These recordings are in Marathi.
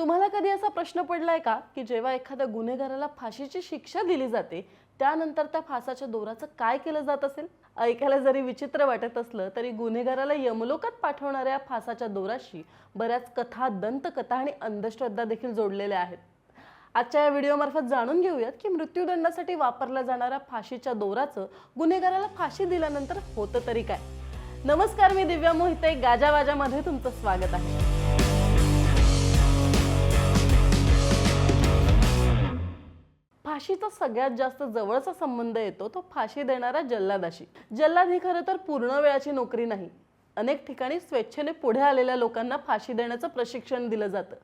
तुम्हाला कधी असा प्रश्न पडलाय का की जेव्हा एखाद्या गुन्हेगाराला फाशीची शिक्षा दिली जाते त्यानंतर त्या फासाच्या दोराचं काय केलं जात असेल? ऐकायला जरी विचित्र वाटत असलं तरी गुन्हेगाराला यमलोकात पाठवणाऱ्या फासाच्या दोराशी बऱ्याच कथा दंतकथा आणि अंधश्रद्धा देखील जोडलेल्या आहेत. आजच्या या व्हिडिओमार्फत जाणून घेऊयात की मृत्यूदंडासाठी वापरल्या जाणाऱ्या फाशीच्या दोराचं गुन्हेगाराला फाशी दिल्यानंतर होतं तरी काय? नमस्कार मी दिव्या मोहिते. गाजावाजामध्ये तुमचं स्वागत आहे. फाशीचा सगळ्यात जास्त जवळचा संबंध येतो तो फाशी देणारा जल्लादाशी जल्लाद ही खरं तर पूर्ण वेळाची नोकरी नाही. अनेक ठिकाणी स्वेच्छेने पुढे आलेल्या लोकांना फाशी देण्याचं प्रशिक्षण दिलं जातं.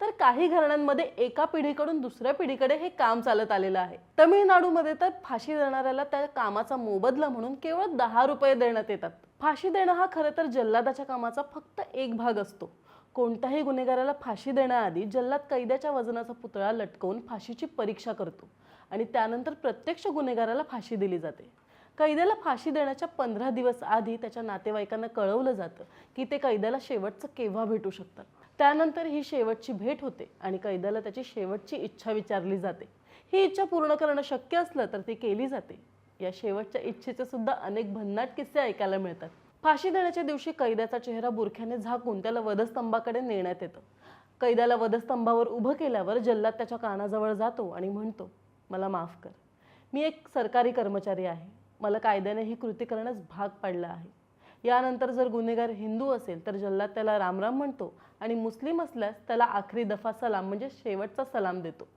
तर काही घराण्यांमध्ये एका पिढीकडून दुसऱ्या पिढीकडे हे काम चालत आलेलं आहे. तमिळनाडूमध्ये तर फाशी देणाऱ्याला त्या कामाचा मोबदला म्हणून केवळ दहा रुपये देण्यात येतात. फाशी देणं हा खरं तर जल्लादाच्या कामाचा फक्त एक भाग असतो. कोणत्याही गुन्हेगाराला फाशी देण्याआधी जल्लाद कैद्याच्या वजनाचा पुतळा लटकवून फाशीची परीक्षा करतो आणि त्यानंतर प्रत्यक्ष गुन्हेगाराला फाशी दिली जाते. कैद्याला फाशी देण्याच्या पंधरा दिवस आधी त्याच्या नातेवाईकांना कळवलं जातं की ते कैद्याला शेवटचं केव्हा भेटू शकतात त्यानंतर ही शेवटची भेट होते आणि कैद्याला त्याची शेवटची इच्छा विचारली जाते. ही इच्छा पूर्ण करणं शक्य असलं तर ती केली जाते. या शेवटच्या इच्छेचे सुद्धा अनेक भन्नाट किस्से ऐकायला मिळतात. फाशी देण्याच्या दिवशी कैद्याचा चेहरा बुरख्याने झाकून त्याला वधस्तंभाकडे नेण्यात येतं. कैद्याला वधस्तंभावर उभं केल्यावर जल्लाद त्याच्या कानाजवळ जातो आणि म्हणतो मला माफ कर. मी एक सरकारी कर्मचारी आहे. मला कायद्याने ही कृती करण्यास भाग पाडला आहे. यानंतर जर गुन्हेगार हिंदू असेल तर जल्लाद त्याला रामराम म्हणतो आणि मुस्लिम असल्यास त्याला आखरी दफा सलाम म्हणजे शेवटचा सलाम देतो.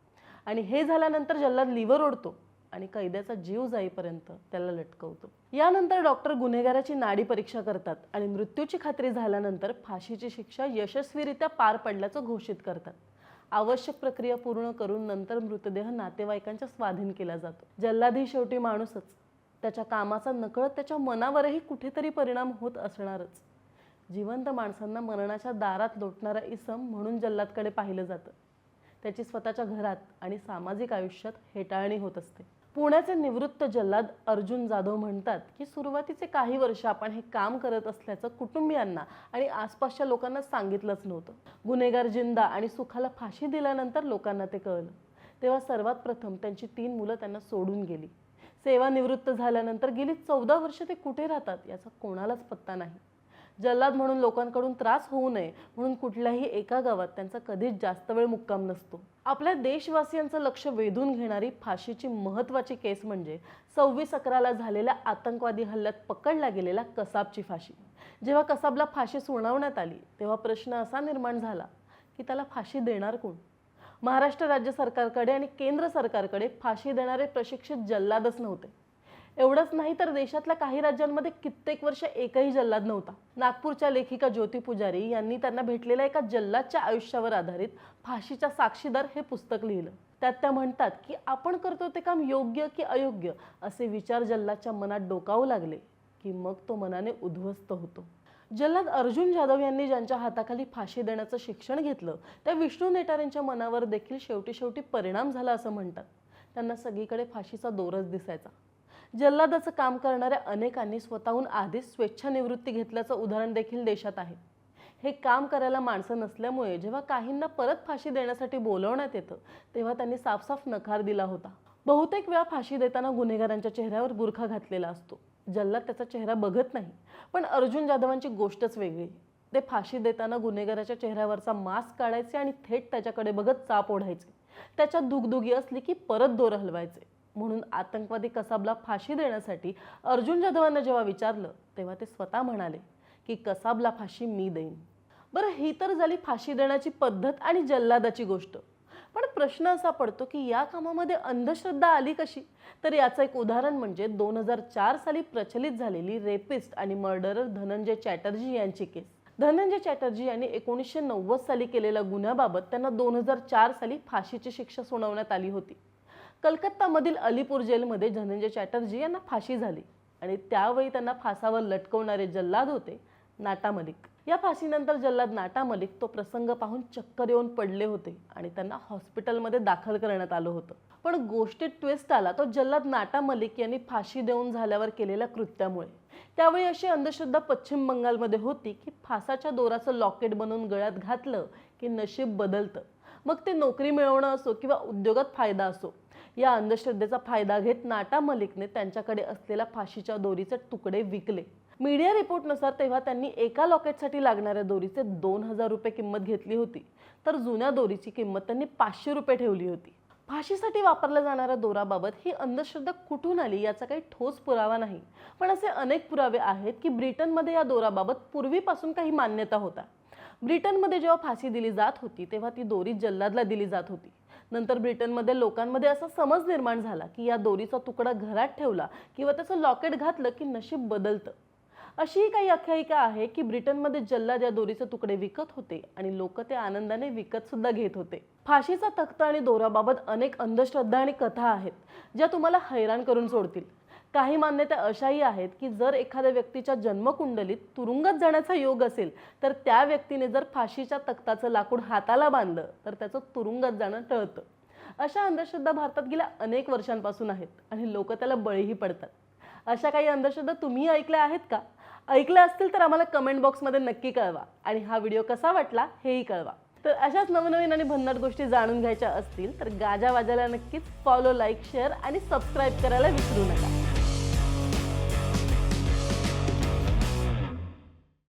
आणि हे झाल्यानंतर जल्लाद लिव्हर ओढतो. आणि कैद्याचा जीव जाईपर्यंत त्याला लटकवतो. यानंतर डॉक्टर गुन्हेगाराची नाडी परीक्षा करतात आणि मृत्यूची खात्री झाल्यानंतर फाशीची शिक्षा यशस्वीरित्या पार पडल्याचं घोषित करतात. आवश्यक प्रक्रिया पूर्ण करून नंतर मृतदेह नातेवाईकांच्या स्वाधीन केला जातो. जल्लाधी शेवटी माणूसच. त्याच्या कामाचा नकळत त्याच्या मनावरही कुठेतरी परिणाम होत असणारच. जिवंत माणसांना मरणाच्या दारात लोटणारा इसम म्हणून जल्लादकडे पाहिलं जातं. त्याची स्वतःच्या घरात आणि सामाजिक आयुष्यात हेटाळणी होत असते. पुण्याचे निवृत्त जल्लाद अर्जुन जाधव म्हणतात की सुरुवातीचे काही वर्ष आपण हे काम करत असल्याचं कुटुंबियांना आणि आसपासच्या लोकांना सांगितलंच नव्हतं. गुन्हेगार जिंदा आणि सुखाला फाशी दिल्यानंतर लोकांना ते कळलं. तेव्हा सर्वात प्रथम त्यांची तीन मुलं त्यांना सोडून गेली. सेवानिवृत्त झाल्यानंतर गेली चौदा वर्ष ते कुठे राहतात याचा कोणालाच पत्ता नाही. जल्लाद म्हणून लोकांकडून त्रास होऊ नये म्हणून कुठल्याही एका गावात त्यांचा कधीच जास्त वेळ मुक्काम नसतो. आपल्या देशवासियांचं लक्ष वेधून घेणारी फाशीची महत्त्वाची केस म्हणजे सव्वीस अकराला झालेल्या आतंकवादी हल्ल्यात पकडला गेलेला कसाबची फाशी. जेव्हा कसाबला फाशी सुनावण्यात आली तेव्हा प्रश्न असा निर्माण झाला की त्याला फाशी देणार कोण? महाराष्ट्र राज्य सरकारकडे आणि केंद्र सरकारकडे फाशी देणारे प्रशिक्षित जल्लादच नव्हते. एवढंच नाही तर देशातल्या काही राज्यांमध्ये कित्येक वर्ष एकही जल्लाद नव्हता. नागपूरच्या लेखिका ज्योती पुजारी यांनी त्यांना भेटलेल्या एका जल्लादच्या आयुष्यावर आधारित फाशीचा साक्षीदार हे पुस्तक लिहिलं. त्यात त्या म्हणतात की आपण करतो ते काम योग्य की अयोग्य? असे विचार जल्लादच्या मनात डोकावू लागले की मग तो मनाने उद्ध्वस्त होतो. जल्लाद अर्जुन जाधव यांनी ज्यांच्या हाताखाली फाशी देण्याचं शिक्षण घेतलं त्या विष्णू नेटारेंच्या मनावर देखील शेवटी शेवटी परिणाम झाला असं म्हणतात. त्यांना सगळीकडे फाशीचा दोरच दिसायचा. जल्लादाचं काम करणाऱ्या अनेकांनी स्वतःहून आधीच स्वेच्छानिवृत्ती घेतल्याचं उदाहरण देखील देशात आहे. हे काम करायला माणसं नसल्यामुळे जेव्हा काहींना परत फाशी देण्यासाठी बोलवण्यात येतं तेव्हा त्यांनी साफसाफ नकार दिला होता. बहुतेक वेळा फाशी देताना गुन्हेगारांच्या चेहऱ्यावर बुरखा घातलेला असतो. जल्लाद त्याचा चेहरा बघत नाही पण अर्जुन जाधवांची गोष्टच वेगळी. ते फाशी देताना गुन्हेगाराच्या चेहऱ्यावरचा मास्क काढायचे आणि थेट त्याच्याकडे बघत चाप ओढायचे. त्याच्या दुगदुगी असली की परत दोर हलवायचे. म्हणून आतंकवादी कसाबला फाशी देण्यासाठी अर्जुन जाधवांना जेव्हा विचारलं तेव्हा ते स्वतः म्हणाले की कसाबला फाशी मी देईन. बरं ही तर झाली फाशी देण्याची पद्धत आणि जल्लादाची गोष्ट. पण प्रश्न असा पडतो की या कामामध्ये अंधश्रद्धा आली कशी? तर याचं एक उदाहरण म्हणजे दोन हजार चार साली प्रचलित झालेली रेपिस्ट आणि मर्डरर धनंजय चॅटर्जी यांची केस. धनंजय चॅटर्जी यांनी एकोणीसशे नव्वद साली केलेल्या गुन्ह्याबाबत त्यांना दोन हजार चार साली फाशीची शिक्षा सुनावण्यात आली होती. कलकत्तामधील अलीपूर जेलमध्ये धनंजय चॅटर्जी यांना फाशी झाली आणि त्यावेळी त्यांना फासावर लटकवणारे जल्लाद होते नाटा मलिक. या फाशीनंतर जल्लाद नाटा मलिक तो प्रसंग पाहून चक्कर येऊन पडले होते आणि त्यांना हॉस्पिटलमध्ये दाखल करण्यात आलं होतं. पण गोष्टीत ट्विस्ट आला तो जल्लाद नाटा मलिक यांनी फाशी देऊन झाल्यावर केलेल्या कृत्यामुळे. त्यावेळी अशी अंधश्रद्धा पश्चिम बंगालमध्ये होती की फासाच्या दोराचं लॉकेट बनवून गळ्यात घातलं की नशीब बदलतं. मग ते नोकरी मिळवणं असो किंवा उद्योगात फायदा असो या अंधश्रद्धेचा फायदा घेत नाटा मलिकने त्यांच्याकडे असलेल्या फाशीच्या दोरीचे तुकडे विकले. मीडिया रिपोर्टनुसार तेव्हा त्यांनी एका लॉकेटसाठी लागणाऱ्या दोरीचे दोन हजार रुपये किंमत घेतली होती. तर जुन्या दोरीची किंमत त्यांनी पाचशे रुपये ठेवली होती. फाशीसाठी वापरल्या जाणाऱ्या दोराबाबत ही अंधश्रद्धा कुठून आली याचा काही ठोस पुरावा नाही. पण असे अनेक पुरावे आहेत की ब्रिटनमध्ये या दोराबाबत पूर्वीपासून काही मान्यता होता. ब्रिटनमध्ये जेव्हा फाशी दिली जात होती तेव्हा ती दोरी जल्लादला दिली जात होती. नंतर ब्रिटनमध्ये लोकांमध्ये असा समज निर्माण झाला की या दोरीचा तुकडा घरात ठेवला किंवा त्याचं लॉकेट घातलं की नशीब बदलतं. अशीही काही आख्यायिका आहे की ब्रिटनमध्ये जल्लाद या दोरीचे तुकडे विकत होते आणि लोक ते आनंदाने विकत सुद्धा घेत होते. फाशीचा तख्त आणि दोराबाबत अनेक अंधश्रद्धा आणि कथा आहेत ज्या तुम्हाला हैराण करून सोडतील. काही मान्यता अशाही आहेत की जर एखाद्या व्यक्तीच्या जन्मकुंडलीत तुरुंगात जाण्याचा योग असेल तर त्या व्यक्तीने जर फाशीच्या तख्ताचं लाकूड हाताला बांधलं तर त्याचं तुरुंगात जाणं टळतं. अशा अंधश्रद्धा भारतात गेल्या अनेक वर्षांपासून आहेत आणि लोक त्याला बळीही पडतात. अशा काही अंधश्रद्धा तुम्ही ऐकल्या आहेत का? ऐकल्या असतील तर आम्हाला कमेंट बॉक्समध्ये नक्की कळवा आणि हा व्हिडिओ कसा वाटला हेही कळवा. तर अशाच नवनवीन आणि भन्नाट गोष्टी जाणून घ्यायच्या असतील तर गाजा वाजायला नक्कीच फॉलो लाईक शेअर आणि सबस्क्राईब करायला विसरू नका.